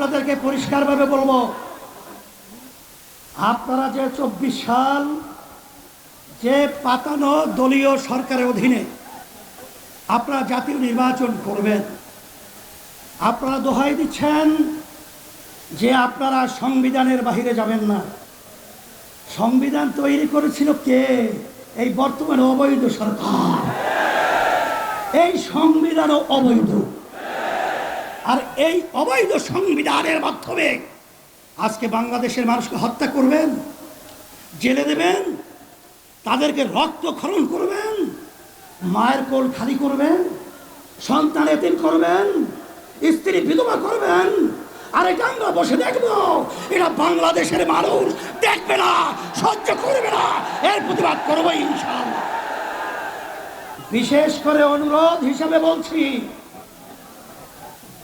আপনাদেরকে পরিষ্কারভাবে বলব, আপনারা যে চব্বিশ সাল যে পাতানো দলীয় সরকারের অধীনে আপনারা জাতীয় নির্বাচন করবেন, আপনারা দোহাই দিচ্ছেন যে আপনারা সংবিধানের বাহিরে যাবেন না। সংবিধান তৈরি করেছিল কে? এই বর্তমানে অবৈধ সরকার। এই সংবিধানও অবৈধ। আর এই অবৈধ সংবিধানের মাধ্যমে আজকে বাংলাদেশের মানুষকে হত্যা করবেন, জেলে দেবেন, তাদেরকে রক্তক্ষরণ করবেন, মায়ের কোল খালি করবেন, সন্তান এতিম করবেন, স্ত্রী বিধবা করবেন, আর এটা আমরা বসে দেখব, এটা বাংলাদেশের মানুষ দেখবে না, সহ্য করবে না, এর প্রতিবাদ করব ইনশাআল্লাহ। বিশেষ করে অনুরোধ হিসাবে বলছি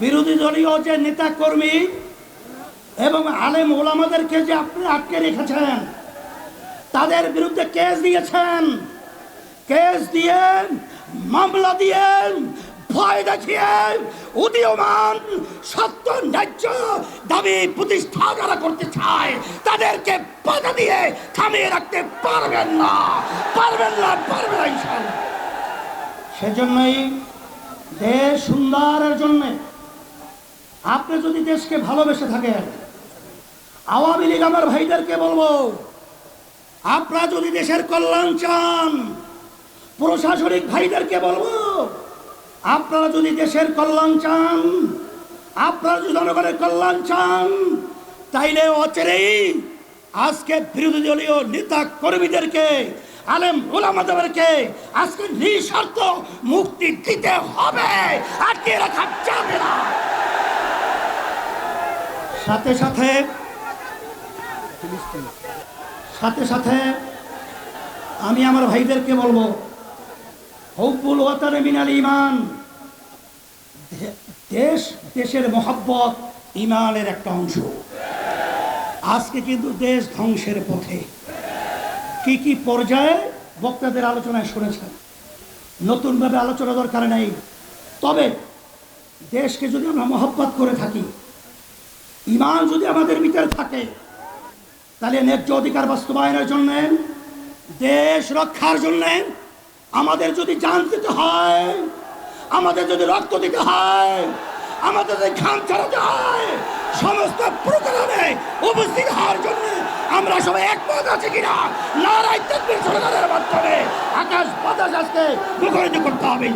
বিরোধী দলীয় যে নেতা কর্মী এবং আলেম ওলামাদেরকে যে আপনি আটকে রেখেছেন, তাদের বিরুদ্ধে কেস দিয়েছেন। কেস দিয়ে মামলা দিয়ে ভয় দেখিয়ে উদীয়মান সত্য ন্যায্য দাবি প্রতিষ্ঠা যারা করতে চায়, তাদেরকে বাধা দিয়ে থামিয়ে রাখতে পারবেন না। পারবেন না, পারবেন সেজন্যই দেশ সুন্দরের জন্যে আপনি যদি দেশকে ভালোবেসে থাকেন, আওয়ামী লীগ আমার ভাইদেরকে বলব, আপনারা যদি দেশের কল্যাণ চান, প্রশাসনিক ভাইদেরকে বলব, আপনারা যদি দেশের কল্যাণ চান, আপনারা যদি জনগণের কল্যাণ চান, তাইলে অচেরেই আজকে বিরোধী দলীয় নেতা কর্মীদেরকে, আলেম ওলামাদেরকে আজকে নিঃস্বার্থ মুক্তি দিতে হবে। আটকে রাখা যাবে না সাথে সাথে সাথে সাথে আমি আমার ভাইদেরকে বলব, হব্বুল ওয়াতানে মিনাল ইমান দেশ, দেশের মহাব্বত ইমানের একটা অংশ। আজকে কিন্তু দেশ ধ্বংসের পথে। কি কি পর্যায়ে বক্তাদের আলোচনায় শুনেছেন নতুনভাবে আলোচনা দরকার নেই। তবে দেশকে যদি আমরা মহব্বত করে থাকি ইমান যদি আমাদের ভিতরে থাকে, তাহলে ন্যায্য অধিকার বাস্তবায়নের জন্য, দেশ রক্ষার জন্য আমাদের যদি জান দিতে হয়, আমাদের যদি রক্ত দিতে হয়, আমাদের যদি ঘাম ছড়াতে হয়, সমস্ত প্রোগ্রামে উপস্থিত হওয়ার জন্য আমরা সবাই একমত আছি কিনা? নারায় তকবীর সরকারের মাধ্যমে আকাশ বাতাস আজকে মুখরিত করতে হবে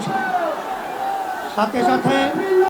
সাথে সাথে